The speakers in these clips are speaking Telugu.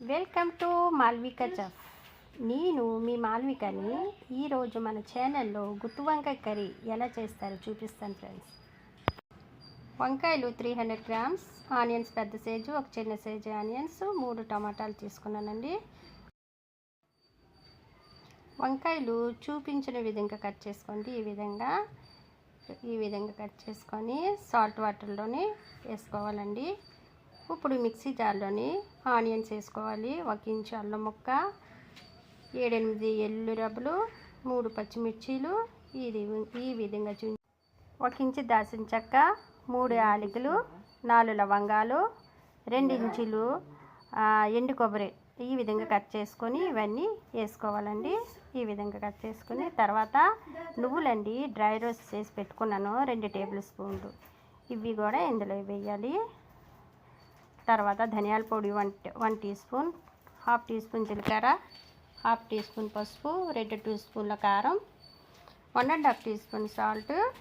వెల్కమ్ టు మాల్విక చెఫ్ నేను మీ మాల్వికని ఈరోజు మన ఛానల్లో గుత్తు వంకాయ కర్రీ ఎలా చేస్తారో చూపిస్తాను ఫ్రెండ్స్ వంకాయలు త్రీ హండ్రెడ్ గ్రామ్స్ ఆనియన్స్ పెద్ద సైజు ఒక చిన్న సైజు ఆనియన్స్ మూడు టమాటాలు తీసుకున్నానండి. వంకాయలు చూపించిన విధంగా కట్ చేసుకోండి. ఈ విధంగా ఈ విధంగా కట్ చేసుకొని సాల్ట్ వాటర్లోనే వేసుకోవాలండి. ఇప్పుడు మిక్సీ జార్లోని ఆనియన్స్ వేసుకోవాలి. ఒక ఇంచు అల్లం ముక్క ఏడెనిమిది ఎల్లు రబ్బలు మూడు పచ్చిమిర్చీలు ఇది ఈ విధంగా చూ ఒక ఇంచు దాసిన చెక్క మూడు యాలకులు నాలుగు లవంగాలు రెండు ఇంచులు ఎండు కొబ్బరి ఈ విధంగా కట్ చేసుకొని ఇవన్నీ వేసుకోవాలండి. ఈ విధంగా కట్ చేసుకుని తర్వాత నువ్వులండి డ్రై రోస్ట్ చేసి పెట్టుకున్నాను రెండు టేబుల్ స్పూన్లు. ఇవి కూడా ఇందులో వేయాలి. తర్వాత ధనియాల పొడి one one teaspoon half teaspoon జీలకర్ర హాఫ్ టీ స్పూన్ పసుపు రెండు టీ స్పూన్ల కారం one and half teaspoon salt.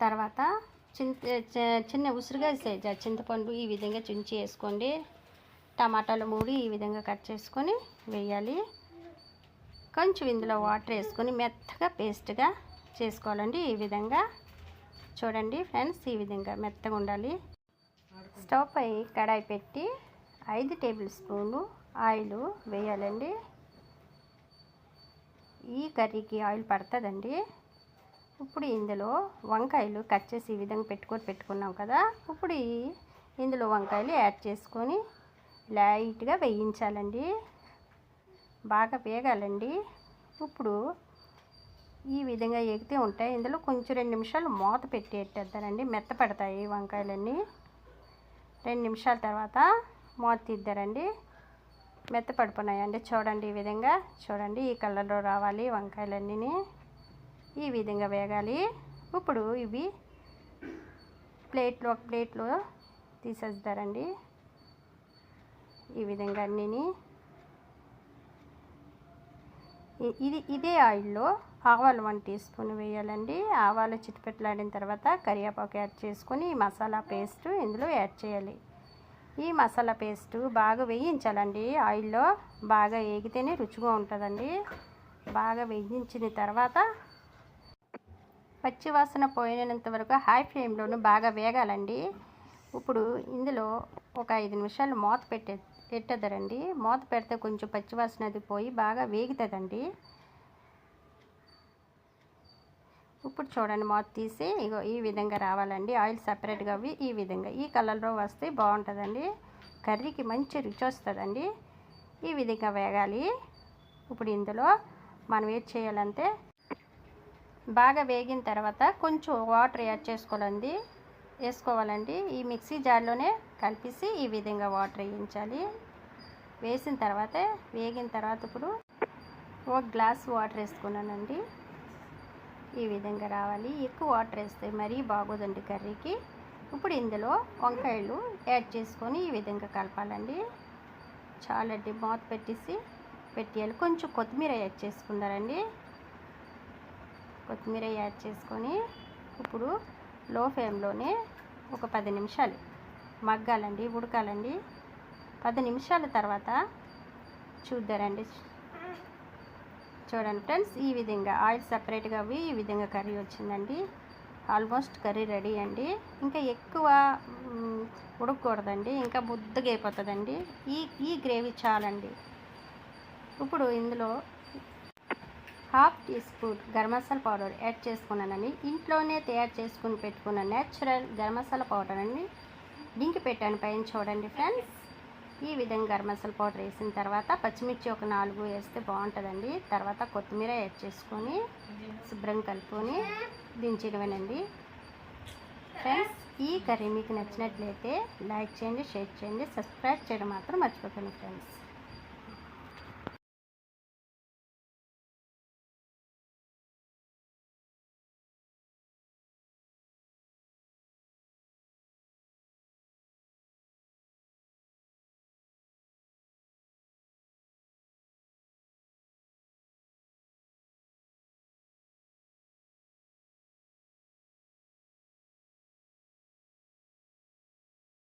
తర్వాత చింత చి- చిన్న ఉసిరిగా సైజ్ చింతపండు ఈ విధంగా చుంచి వేసుకోండి. టమాటాలు మూడు ఈ విధంగా కట్ చేసుకొని వేయాలి. కొంచెం ఇందులో వాటర్ వేసుకొని మెత్తగా పేస్ట్గా చేసుకోవాలండి ఈ విధంగా. చూడండి ఫ్రెండ్స్ ఈ విధంగా మెత్తగా ఉండాలి. స్టవ్ పై కడాయి పెట్టి ఐదు టేబుల్ స్పూన్లు ఆయిల్ వేయాలండి. ఈ కర్రీకి ఆయిల్ పడుతుందండి. ఇప్పుడు ఇందులో వంకాయలు కట్ చేసి ఈ విధంగా పెట్టుకొని పెట్టుకున్నాం కదా ఇప్పుడు ఇందులో వంకాయలు యాడ్ చేసుకొని లైట్గా వేయించాలండి. బాగా వేగాలండి. ఇప్పుడు ఈ విధంగా ఎగితే ఉంటాయి. ఇందులో కొంచెం రెండు నిమిషాలు మూత పెట్టి ఎట్టేద్దారండి మెత్తపడతాయి వంకాయలన్నీ. రెండు నిమిషాల తర్వాత మూత తీద్దారండి. మెత్తపడిపోయినాయండి చూడండి ఈ విధంగా. చూడండి ఈ కలర్లో రావాలి వంకాయలన్నీ ఈ విధంగా వేగాలి. ఇప్పుడు ఇవి ప్లేట్లో ఒక ప్లేట్లో తీసేస్తారండి ఈ విధంగా అన్నీ ఇది ఇదే ఆయిల్లో ఆవాలు వన్ టీ స్పూన్ వేయాలండి. ఆవాలు చిట్టుపెట్టలాడిన తర్వాత కరివేపాకు యాడ్ చేసుకొని ఈ మసాలా పేస్ట్ ఇందులో యాడ్ చేయాలి. ఈ మసాలా పేస్ట్ బాగా వేయించాలండి. ఆయిల్లో బాగా వేగితేనే రుచిగా ఉంటుందండి. బాగా వేయించిన తర్వాత పచ్చి వాసన పోయినంత వరకు హై ఫ్లేమ్లోనూ బాగా వేగాలండి. ఇప్పుడు ఇందులో ఒక ఐదు నిమిషాలు మూత పెట్టే పెట్టేద్దరండి మూత పెడితే కొంచెం పచ్చివాసన అది పోయి బాగా వేగుతుందండి. ఇప్పుడు చూడండి మాత్ తీసి ఇగో ఈ విధంగా రావాలండి. ఆయిల్ సపరేట్గా అవి ఈ విధంగా. ఈ కలర్లో వస్తే బాగుంటుందండి. కర్రీకి మంచి రుచి వస్తుందండి. ఈ విధంగా వేగాలి. ఇప్పుడు ఇందులో మనం ఏం చేయాలంటే బాగా వేగిన తర్వాత కొంచెం వాటర్ యాడ్ చేసుకోవాలండి. వేసుకోవాలండి. ఈ మిక్సీ జార్లోనే కలిపేసి ఈ విధంగా వాటర్ వేయించాలి. వేసిన తర్వాత వేగిన తర్వాత ఇప్పుడు ఒక గ్లాస్ వాటర్ వేసుకున్నానండి. ఈ విధంగా రావాలి. ఎక్కువ వాటర్ వేస్తే మరీ బాగోదండి కర్రీకి. ఇప్పుడు ఇందులో వంకాయలు యాడ్ చేసుకొని ఈ విధంగా కలపాలండి. చాలండి మూత పెట్టేసి పెట్టేయాలి. కొంచెం కొత్తిమీర యాడ్ చేసుకున్నారండి. కొత్తిమీర యాడ్ చేసుకొని ఇప్పుడు లో ఫ్లేమ్లోనే ఒక పది నిమిషాలు మగ్గాలండి ఉడకాలండి. పది నిమిషాల తర్వాత చూద్దారండి. చూడండి ఫ్రెండ్స్ ఈ విధంగా ఆయిల్ సపరేట్గా అవి ఈ విధంగా కర్రీ వచ్చిందండి. ఆల్మోస్ట్ కర్రీ రెడీ అండి. ఇంకా ఎక్కువ ఉడకకూడదండి ఇంకా బుద్ధగా అయిపోతుందండి. ఈ ఈ గ్రేవీ చాలండి. ఇప్పుడు ఇందులో half teaspoon garam masala powder add చేసుకున్నానండి. ఇంట్లోనే తయారు చేసుకుని పెట్టుకున్న నేచురల్ గరం మసాలా పౌడర్ అండి డింకి పెట్టాను పైన చూడండి ఫ్రెండ్స్. ఈ విధంగా గరం మసాలా పౌడర్ వేసిన తర్వాత పచ్చిమిర్చి ఒక నాలుగు వేస్తే బాగుంటుందండి. తర్వాత కొత్తిమీర యాడ్ చేసుకొని శుభ్రం కలుపుకొని దించడమేనండి ఫ్రెండ్స్ ఈ కర్రీ మీకు నచ్చినట్లయితే లైక్ చేయండి షేర్ చేయండి సబ్స్క్రైబ్ చేయడం మాత్రం మర్చిపోకండి ఫ్రెండ్స్.